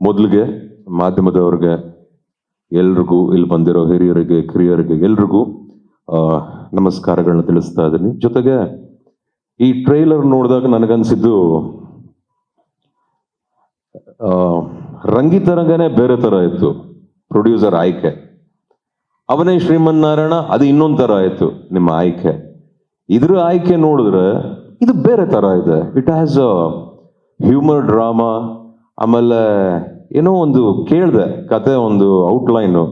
ಮೊದಲಿಗೆ ಮಾಧ್ಯಮದವ್ರಿಗೆ ಎಲ್ರಿಗೂ ಇಲ್ಲಿ ಬಂದಿರೋ ಹಿರಿಯರಿಗೆ, ಕಿರಿಯರಿಗೆ ಎಲ್ರಿಗೂ ನಮಸ್ಕಾರಗಳನ್ನ ತಿಳಿಸ್ತಾ ಇದ್ದೀನಿ. ಜೊತೆಗೆ ಈ ಟ್ರೈಲರ್ ನೋಡಿದಾಗ ನನಗನ್ಸಿದ್ದು ರಂಗಿತರಂಗನೇ ಬೇರೆ ತರ ಇತ್ತು. ಪ್ರೊಡ್ಯೂಸರ್ ಆಯ್ಕೆ. ಅವನೇ ಶ್ರೀಮನ್ನಾರಾಯಣ, ಅದು ಇನ್ನೊಂದು ತರ ಆಯ್ತು ನಿಮ್ಮ ಆಯ್ಕೆ. ಇದ್ರ ಆಯ್ಕೆ ನೋಡಿದ್ರೆ ಇದು ಬೇರೆ ತರ ಇದೆ. It has a humour drama ಆಮೇಲೆ ಏನೋ ಒಂದು ಕೇಳಿದೆ ಕತೆ ಒಂದು ಔಟ್ಲೈನು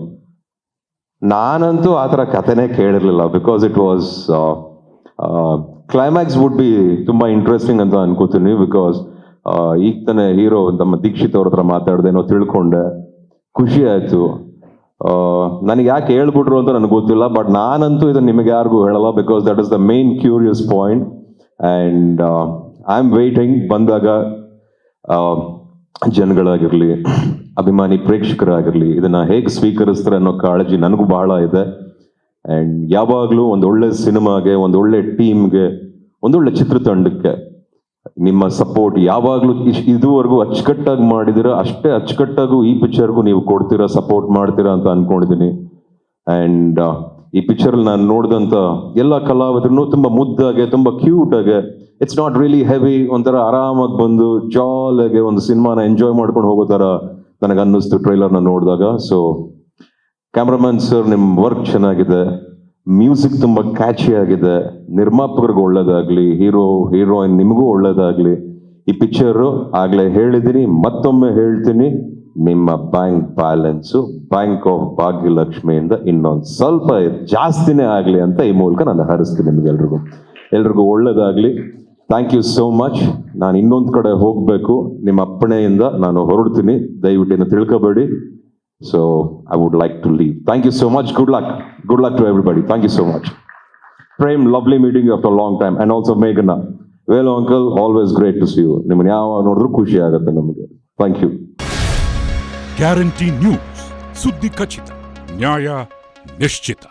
ನಾನಂತೂ ಆ ಥರ ಕತೆನೇ ಕೇಳಿರ್ಲಿಲ್ಲ because it was climax would be ತುಂಬ ಇಂಟ್ರೆಸ್ಟಿಂಗ್ ಅಂತ ಅನ್ಕೋತೀನಿ ಬಿಕಾಸ್ ಈಗ ತಾನೇ ಹೀರೋ ನಮ್ಮ ದೀಕ್ಷಿತ್ ಅವ್ರ ಹತ್ರ ಮಾತಾಡ್ದೇನೋ ತಿಳ್ಕೊಂಡೆ. ಖುಷಿ ಆಯ್ತು. ನನಗೆ ಯಾಕೆ ಹೇಳ್ಬಿಟ್ರು ಅಂತ ನನಗೆ ಗೊತ್ತಿಲ್ಲ ಬಟ್ ನಾನಂತೂ ಇದನ್ನ ನಿಮಗೆ ಯಾರಿಗೂ ಹೇಳಲ್ಲ because that is the main curious point and I am waiting ಬಂದಾಗ ಆ, ಜನಗಳಾಗಿರ್ಲಿ, ಅಭಿಮಾನಿ ಪ್ರೇಕ್ಷಕರಾಗಿರಲಿ, ಇದನ್ನ ಹೇಗೆ ಸ್ವೀಕರಿಸ್ತಾರೆ ಅನ್ನೋ ಕಾಳಜಿ ನನಗೂ ಬಹಳ ಇದೆ. ಅಂಡ್ ಯಾವಾಗಲೂ ಒಂದು ಒಳ್ಳೆ ಸಿನಿಮಾಗೆ ಒಂದೊಳ್ಳೆ ಟೀಮ್ಗೆ ಒಂದೊಳ್ಳೆ ಚಿತ್ರತಂಡಕ್ಕೆ ನಿಮ್ಮ ಸಪೋರ್ಟ್ ಯಾವಾಗಲೂ ಇದುವರೆಗೂ ಅಚ್ಚುಕಟ್ಟಾಗಿ ಮಾಡಿದಿರ, ಅಷ್ಟೇ ಅಚ್ಚುಕಟ್ಟಾಗೂ ಈ ಪಿಕ್ಚರ್ಗೂ ನೀವು ಕೊಡ್ತೀರಾ ಸಪೋರ್ಟ್ ಮಾಡ್ತೀರಾ ಅಂತ ಅನ್ಕೊಂಡಿದ್ದೀನಿ ಅಂಡ್ ಈ ಪಿಕ್ಚರ್ ನಾನು ನೋಡಿದಂತ ಎಲ್ಲ ಕಲಾವಿದರು ತುಂಬಾ ಮುದ್ದಾಗೆ, ತುಂಬಾ ಕ್ಯೂಟ್ ಆಗಿ ಇಟ್ಸ್ ನಾಟ್ ರಿಯಲಿ ಹೆವಿ ಒಂಥರ ಆರಾಮಾಗಿ ಬಂದು ಜಾಲಾಗೆ ಒಂದು ಸಿನಿಮಾನ ಎಂಜಾಯ್ ಮಾಡ್ಕೊಂಡು ಹೋಗೋ ಥರ ನನಗೆ ಅನ್ನಿಸ್ತು ಟ್ರೈಲರ್ನ ನೋಡಿದಾಗ. ಸೊ ಕ್ಯಾಮ್ರಾಮನ್ ಸರ್ ನಿಮ್ಮ ವರ್ಕ್ ಚೆನ್ನಾಗಿದೆ. ಮ್ಯೂಸಿಕ್ ತುಂಬ ಕ್ಯಾಚಿ ಆಗಿದೆ. ನಿರ್ಮಾಪಕರಿಗೂ ಒಳ್ಳೇದಾಗಲಿ ಹೀರೋ ಹೀರೋಯಿನ್ ನಿಮಗೂ ಒಳ್ಳೇದಾಗಲಿ. ಈ ಪಿಕ್ಚರು ಆಗಲೇ ಹೇಳಿದ್ದೀನಿ ಮತ್ತೊಮ್ಮೆ ಹೇಳ್ತೀನಿ. ನಿಮ್ಮ ಬ್ಯಾಂಕ್ ಬ್ಯಾಲೆನ್ಸು ಬ್ಯಾಂಕ್ ಆಫ್ ಭಾಗ್ಯಲಕ್ಷ್ಮಿಯಿಂದ ಇನ್ನೊಂದು ಸ್ವಲ್ಪ ಜಾಸ್ತಿನೇ ಆಗಲಿ ಅಂತ ಈ ಮೂಲಕ ನಾನು ಹರಿಸ್ತೀನಿ ನಿಮಗೆಲ್ರಿಗೂ. ಎಲ್ರಿಗೂ ಒಳ್ಳೇದಾಗ್ಲಿ. ಥ್ಯಾಂಕ್ ಯು ಸೋ ಮಚ್ ನಾನು ಇನ್ನೊಂದು ಕಡೆ ಹೋಗಬೇಕು. ನಿಮ್ಮ ಅಪ್ಪಣೆಯಿಂದ ನಾನು ಹೊರಡ್ತೀನಿ. ದಯವಿಟ್ಟು ಏನು ತಿಳ್ಕೊಬೇಡಿ. So I would like to leave thank you so much good luck good luck to everybody thank you so much Prem lovely meeting after long time and also ಮೇಘನ well uncle always great to see you ನಿಮ್ಮನ್ನು ಯಾವ ನೋಡಿದ್ರು ಖುಷಿ ಆಗುತ್ತೆ ನಮಗೆ. Thank you guarantee news ಸುದ್ದಿ ಖಚಿತ ನ್ಯಾಯ ನಿಶ್ಚಿತ